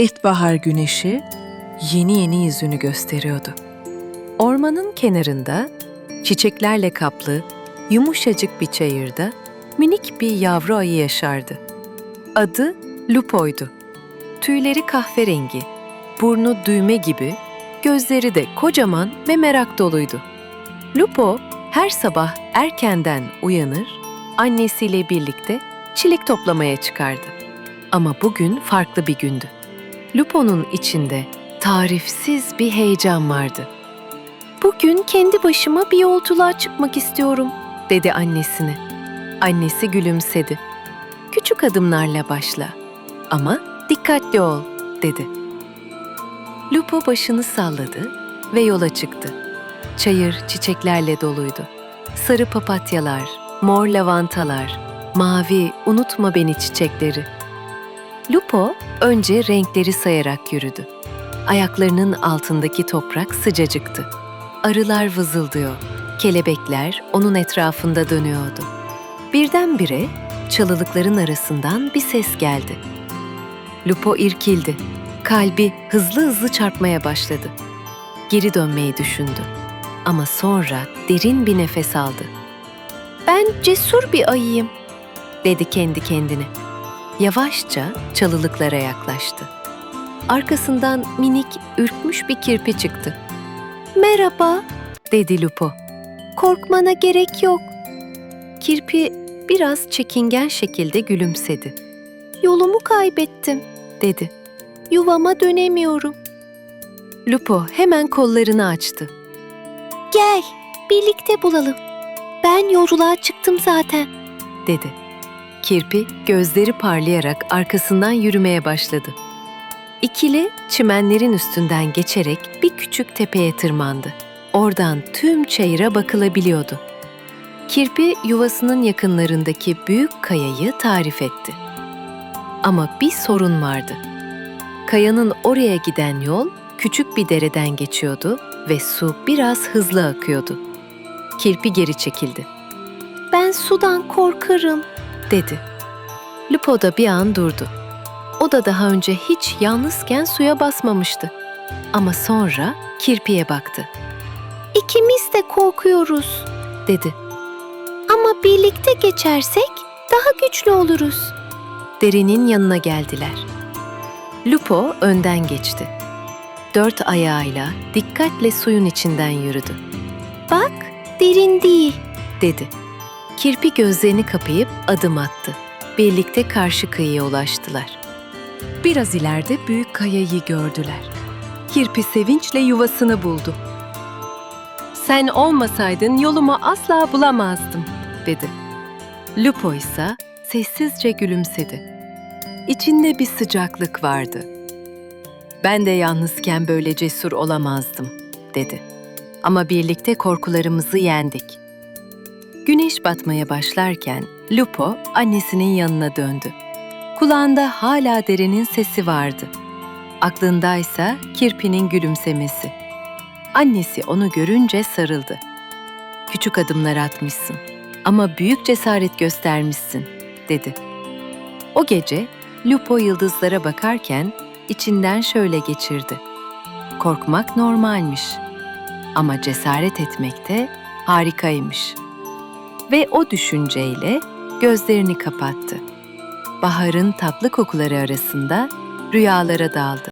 İlkbahar güneşi yeni yeni yüzünü gösteriyordu. Ormanın kenarında, çiçeklerle kaplı, yumuşacık bir çayırda minik bir yavru ayı yaşardı. Adı Lupo'ydu. Tüyleri kahverengi, burnu düğme gibi, gözleri de kocaman ve merak doluydu. Lupo her sabah erkenden uyanır, annesiyle birlikte çilek toplamaya çıkardı. Ama bugün farklı bir gündü. Lupo'nun içinde tarifsiz bir heyecan vardı. Bugün kendi başıma bir yolculuğa çıkmak istiyorum, dedi annesine. Annesi gülümsedi. Küçük adımlarla başla ama dikkatli ol, dedi. Lupo başını salladı ve yola çıktı. Çayır çiçeklerle doluydu. Sarı papatyalar, mor lavantalar, mavi unutma beni çiçekleri. Lupo önce renkleri sayarak yürüdü. Ayaklarının altındaki toprak sıcacıktı. Arılar vızıldıyor, kelebekler onun etrafında dönüyordu. Birdenbire çalılıkların arasından bir ses geldi. Lupo irkildi. Kalbi hızlı hızlı çarpmaya başladı. Geri dönmeyi düşündü. Ama sonra derin bir nefes aldı. Ben cesur bir ayıyım, dedi kendi kendine. Yavaşça çalılıklara yaklaştı. Arkasından minik, ürkmüş bir kirpi çıktı. Merhaba, dedi Lupo. Korkmana gerek yok. Kirpi biraz çekingen şekilde gülümsedi. Yolumu kaybettim, dedi. Yuvama dönemiyorum. Lupo hemen kollarını açtı. Gel, birlikte bulalım. Ben yolculuğa çıktım zaten, dedi. Kirpi gözleri parlayarak arkasından yürümeye başladı. İkili çimenlerin üstünden geçerek bir küçük tepeye tırmandı. Oradan tüm çayıra bakılabiliyordu. Kirpi yuvasının yakınlarındaki büyük kayayı tarif etti. Ama bir sorun vardı. Kayanın oraya giden yol küçük bir dereden geçiyordu ve su biraz hızlı akıyordu. Kirpi geri çekildi. Ben sudan korkarım, dedi. Lupo da bir an durdu. O da daha önce hiç yalnızken suya basmamıştı. Ama sonra kirpiye baktı. İkimiz de korkuyoruz, dedi. Ama birlikte geçersek daha güçlü oluruz. Derinin yanına geldiler. Lupo önden geçti. Dört ayağıyla dikkatle suyun içinden yürüdü. Bak, derin değil, dedi. Kirpi gözlerini kapayıp adım attı. Birlikte karşı kıyıya ulaştılar. Biraz ileride büyük kayayı gördüler. Kirpi sevinçle yuvasını buldu. Sen olmasaydın yolumu asla bulamazdım, dedi. Lupo ise sessizce gülümsedi. İçinde bir sıcaklık vardı. Ben de yalnızken böyle cesur olamazdım, dedi. Ama birlikte korkularımızı yendik. Güneş batmaya başlarken Lupo annesinin yanına döndü. Kulağında hala derenin sesi vardı. Aklındaysa kirpinin gülümsemesi. Annesi onu görünce sarıldı. Küçük adımlar atmışsın ama büyük cesaret göstermişsin, dedi. O gece Lupo yıldızlara bakarken içinden şöyle geçirdi. Korkmak normalmiş ama cesaret etmek de harikaymış. Ve o düşünceyle gözlerini kapattı. Baharın tatlı kokuları arasında rüyalara daldı.